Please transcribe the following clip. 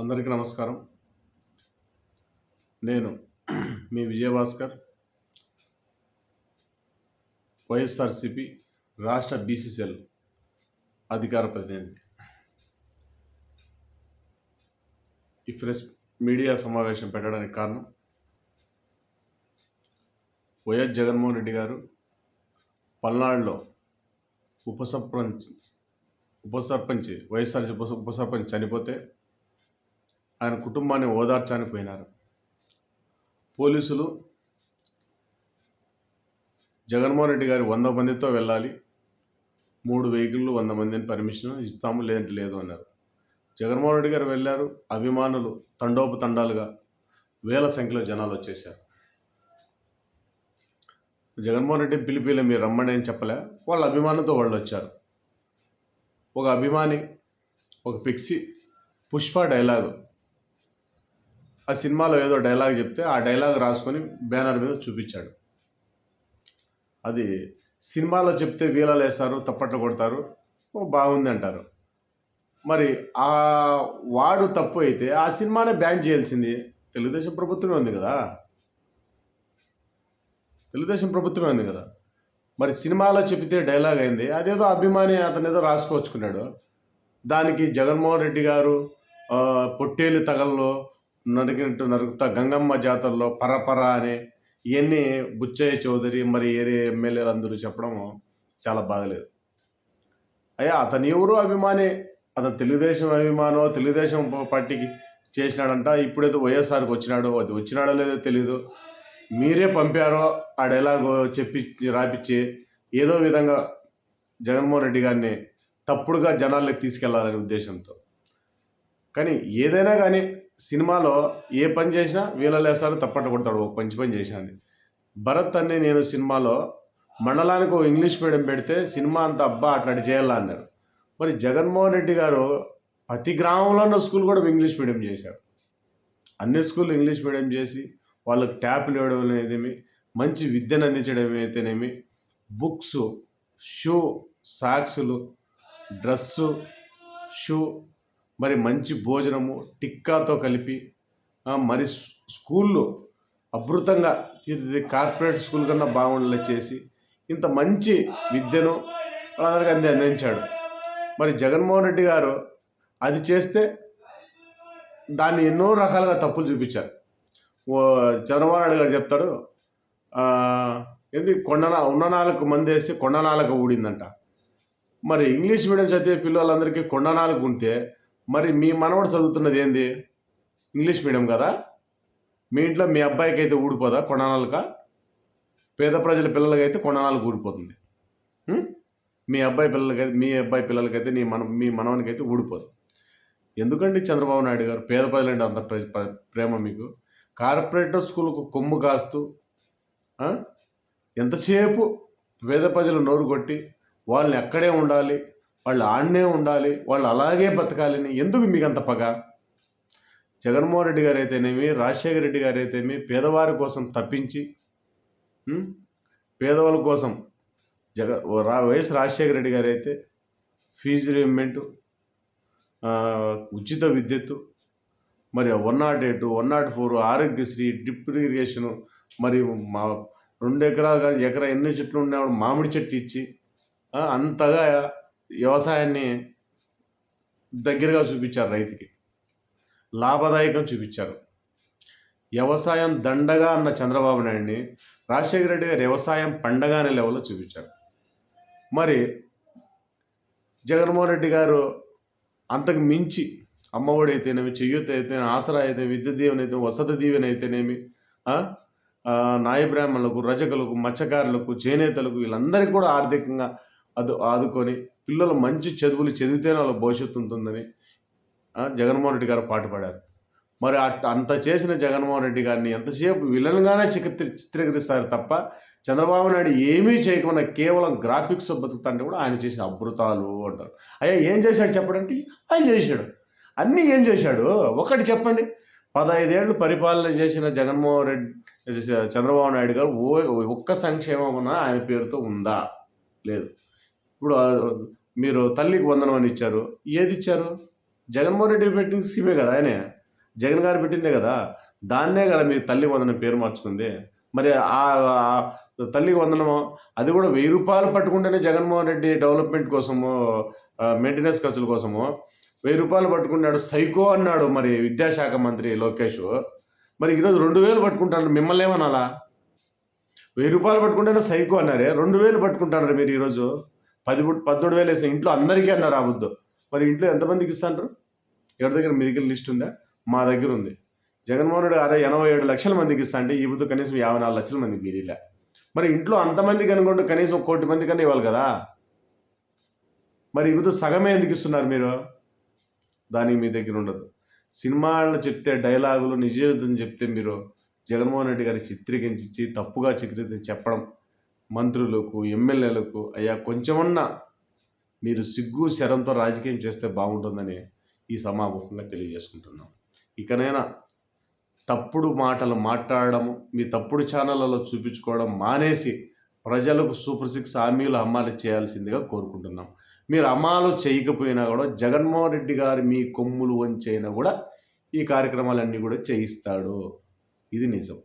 అందరికీ నమస్కారం. నేను మీ విజయభాస్కర్ వైఎస్ఆర్సిపి రాష్ట్ర బీసీసీఎల్ అధికార ప్రతినిధి. ఈ ప్రెస్ మీడియా సమావేశం పెట్టడానికి కారణం వైఎస్ జగన్మోహన్ రెడ్డి గారు పల్నాడులో ఉప సర్పంచ్ ఉప సర్పంచ్ వైఎస్ఆర్సీ ఉప సర్పంచ్ చనిపోతే ఆయన కుటుంబాన్ని ఓదార్చడానికి పోయినారు. పోలీసులు జగన్మోహన్ రెడ్డి గారి వంద మందితో వెళ్ళాలి మూడు వెహికల్లు వంద మందిని పర్మిషన్ ఇస్తాము లేదంటే లేదు అన్నారు. జగన్మోహన్ రెడ్డి గారు వెళ్ళారు అభిమానులు తండోపతండాలుగా వేల సంఖ్యలో జనాలు వచ్చేసారు జగన్మోహన్ రెడ్డి పిలిపిలే మీరు రమ్మని అని చెప్పలే వాళ్ళ అభిమానంతో వాళ్ళు వచ్చారు. ఒక అభిమాని ఒక పిక్సి పుష్ప డైలాగు ఆ సినిమాలో ఏదో డైలాగ్ చెప్తే ఆ డైలాగ్ రాసుకొని బ్యానర్ మీద చూపించాడు. అది సినిమాలో చెప్తే వీలాలు వేస్తారు తప్పట్లు కొడతారు ఓ బాగుంది అంటారు. మరి ఆ వాడు తప్పు అయితే ఆ సినిమానే బ్యాన్ చేయాల్సింది. తెలుగుదేశం ప్రభుత్వమే ఉంది కదా. తెలుగుదేశం ప్రభుత్వమే ఉంది కదా. మరి సినిమాలో చెబితే డైలాగ్ అయింది. అదేదో అభిమాని అతను ఏదో రాసుకోవచ్చుకున్నాడు. దానికి జగన్మోహన్ రెడ్డి గారు పొట్టేలు తగల్లో నరికినట్టు నరుకుతా గంగమ్మ జాతరలో పరపర అని ఇవన్నీ బుచ్చయ్య చౌదరి మరి ఏరే ఎమ్మెల్యేలు అందరూ చెప్పడం చాలా బాగలేదు అయ్యా అతను ఎవరు అభిమాని? అతను తెలుగుదేశం అభిమానో తెలుగుదేశం పార్టీకి చేసినాడంట. ఇప్పుడైతే వైఎస్ఆర్కి వచ్చినాడో అది వచ్చినాడో లేదో తెలియదు మీరే పంపారో ఆ చెప్పి రాపిచ్చి ఏదో విధంగా జగన్మోహన్ రెడ్డి గారిని తప్పుడుగా జనాల్లోకి తీసుకెళ్ళాలనే ఉద్దేశంతో. కానీ ఏదైనా కానీ సినిమాలో ఏ పని చేసినా వీళ్ళలేసారు తప్పట్టు కొడతాడు ఒక మంచి పని చేశాను భరత్ అనే నేను సినిమాలో మండలానికి ఓ ఇంగ్లీష్ మీడియం పెడితే సినిమా అంతా అబ్బా అట్లాంటి చేయాలా అన్నారు. మరి జగన్మోహన్ రెడ్డి గారు ప్రతి గ్రామంలో ఉన్న స్కూల్ కూడా ఇంగ్లీష్ మీడియం చేశారు. అన్ని స్కూళ్ళు ఇంగ్లీష్ మీడియం చేసి వాళ్ళకి ట్యాప్లు ఇవ్వడం అనేదేమి మంచి విద్యను అందించడం అయితేనేమి బుక్స్ షూ సాక్సులు డ్రస్సు షూ మరి మంచి భోజనము టిక్కాతో కలిపి మరి స్కూల్లో అభృతంగా అద్భుతంగా కార్పొరేట్ స్కూల్ కన్నా బాగుండేలా చేసి ఇంత మంచి విద్యను వాళ్ళందరికీ అంది అందించాడు. మరి జగన్మోహన్ రెడ్డి గారు అది చేస్తే దాన్ని ఎన్నో రకాలుగా తప్పులు చూపించారు. ఓ చంద్రబాబు నాయుడు గారు చెప్తాడు ఏంది కొండన ఉన్న నాలుగు మంది వేసి కొండ నాలుగు ఊడిందంట. మరి ఇంగ్లీష్ మీడియం చదివే పిల్లలందరికీ కొండ నాలుగు ఉంటే మరి మీ మనవడు చదువుతున్నది ఏంది? ఇంగ్లీష్ మీడియం కదా? మీ ఇంట్లో మీ అబ్బాయికి అయితే ఊడిపోదా కొండ పేద ప్రజల పిల్లలకైతే కొండ ఊడిపోతుంది. మీ అబ్బాయి పిల్లలకైతే మీ అబ్బాయి పిల్లలకైతే నీ మన మీ మనవనికైతే ఊడిపోదు. ఎందుకండి చంద్రబాబు నాయుడు గారు? పేద ప్రజలంటే అంత ప్ర- ప్రేమ మీకు? కార్పొరేటర్ స్కూల్కు కొమ్ము కాస్తూ ఎంతసేపు పేద ప్రజలు నోరు కొట్టి వాళ్ళని అక్కడే ఉండాలి వాళ్ళు ఆడనే ఉండాలి వాళ్ళు అలాగే బతకాలని ఎందుకు మీకు అంత పగ? జగన్మోహన్ రెడ్డి గారు అయితేనేమి రాజశేఖర రెడ్డి గారు అయితేనేమి పేదవారి కోసం తప్పించి పేదవాళ్ళ కోసం జగ రా వైఎస్ రాజశేఖర రెడ్డి గారు అయితే ఫీజు రిమెంటు ఉచిత విద్యుత్తు మరి one nought eight one nought four Aarogyasri drip irrigation మరి మా రెండు ఎకరాలు కానీ ఎకరా ఎన్ని చెట్లు ఉన్నాయో మామిడి చెట్టు ఇచ్చి అంతగా వ్యవసాయాన్ని దగ్గరగా చూపించారు రైతుకి. లాభదాయకం చూపించారు. వ్యవసాయం దండగా అన్న చంద్రబాబు నాయుడిని రాజశేఖర రెడ్డి గారు వ్యవసాయం పండగ అనే లెవెల్లో చూపించారు. మరి జగన్మోహన్ రెడ్డి గారు అంతకు మించి అమ్మఒడి అయితేనేమి చెయ్యూత అయితే ఆసరా అయితే విద్య దీవెన అయితే వసతి దీవెన అయితేనేమి నాయ బ్రాహ్మణులకు రజకులకు మత్స్యకారులకు చేనేతలకు వీళ్ళందరికీ కూడా ఆర్థికంగా అది ఆదుకొని పిల్లలు మంచి చదువులు చదివితేనే వాళ్ళ భవిష్యత్తు ఉంటుందని జగన్మోహన్ రెడ్డి గారు పాటుపడారు మరి అట్ అంత చేసిన జగన్మోహన్ రెడ్డి గారిని ఎంతసేపు విలన్గానే చిత్ర చిత్రీకరిస్తారు తప్ప చంద్రబాబు నాయుడు ఏమీ చేయకుండా కేవలం గ్రాఫిక్స్ బతుకుతుంటే కూడా ఆయన చేసిన అభృతాలు అంటారు. అయ్యా ఏం చేశాడు చెప్పడంటే ఆయన చేశాడు. అన్నీ ఏం చేశాడు? ఒకటి చెప్పండి. పదహైదేళ్ళు పరిపాలన చేసిన జగన్మోహన్ రెడ్డి చంద్రబాబు నాయుడు గారు ఓ ఒక్క సంక్షేమం ఆయన పేరుతో ఉందా? లేదు. ఇప్పుడు మీరు తల్లికి వందనం అని ఇచ్చారు. ఏది ఇచ్చారు? జగన్మోహన్ రెడ్డి పెట్టింది సీమే కదా ఆయనే? జగన్ గారు పెట్టిందే కదా? దాన్నే కదా మీరు తల్లి వందనం పేరు మార్చుకుంది. మరి ఆ తల్లికి వందనము అది కూడా వెయ్యి రూపాయలు పట్టుకుంటేనే జగన్మోహన్ రెడ్డి డెవలప్మెంట్ కోసము మెయింటెనెన్స్ ఖర్చుల కోసము వెయ్యి రూపాయలు పట్టుకున్నాడు సైకో అన్నాడు మరి విద్యాశాఖ మంత్రి లోకేష్. మరి ఈరోజు రెండు వేలు పట్టుకుంటాను మిమ్మల్ని ఏమనాలా? వెయ్యి రూపాయలు పట్టుకుంటేనే సైకో అన్నారే? రెండు వేలు పట్టుకుంటాను మీరు ఈరోజు? పది బుట్- వేలు వేసిన ఇంట్లో అందరికీ అన్నారు రావద్దు. మరి ఇంట్లో ఎంతమందికి ఇస్తాంటారు ఎవరి దగ్గర మీ దగ్గర లిస్ట్ ఉందా? మా దగ్గర ఉంది. జగన్మోహన్ రెడ్డి అరే ఎనభై ఏడు లక్షల మందికి ఇస్తా అంటే ఈ బుద్ధు కనీసం యాభై నాలుగు లక్షల మందికి మీరిలే మరి ఇంట్లో అంతమంది అనుకుంటే కనీసం కోటి మంది కన్నా ఇవ్వాలి కదా? మరి ఈ బుద్ధు సగమే ఎందుకు ఇస్తున్నారు మీరు? దానికి మీ దగ్గర ఉండదు. సినిమాలను చెప్తే డైలాగులు నిజ జీవితం చెప్తే మీరు జగన్మోహన్ రెడ్డి గారి చిత్రీకరించి తప్పుగా చిత్రీకరించి చెప్పడం మంత్రులకు ఎమ్మెల్యేలకు అయ్యా కొంచెమన్నా మీరు సిగ్గు శరంతో రాజకీయం చేస్తే బాగుంటుందని ఈ సమాపంగా తెలియజేసుకుంటున్నాం. ఇకనైనా తప్పుడు మాటలు మాట్లాడడం మీ తప్పుడు ఛానళ్ళలో చూపించుకోవడం మానేసి ప్రజలకు సూపర్ సిక్స్ హామీలు అమ్మాలి చేయాల్సిందిగా కోరుకుంటున్నాం. మీరు అమలు చేయకపోయినా కూడా జగన్మోహన్ రెడ్డి గారు మీ కొమ్ములు వంచైనా కూడా ఈ కార్యక్రమాలన్నీ కూడా చేయిస్తాడు. ఇది నిజం.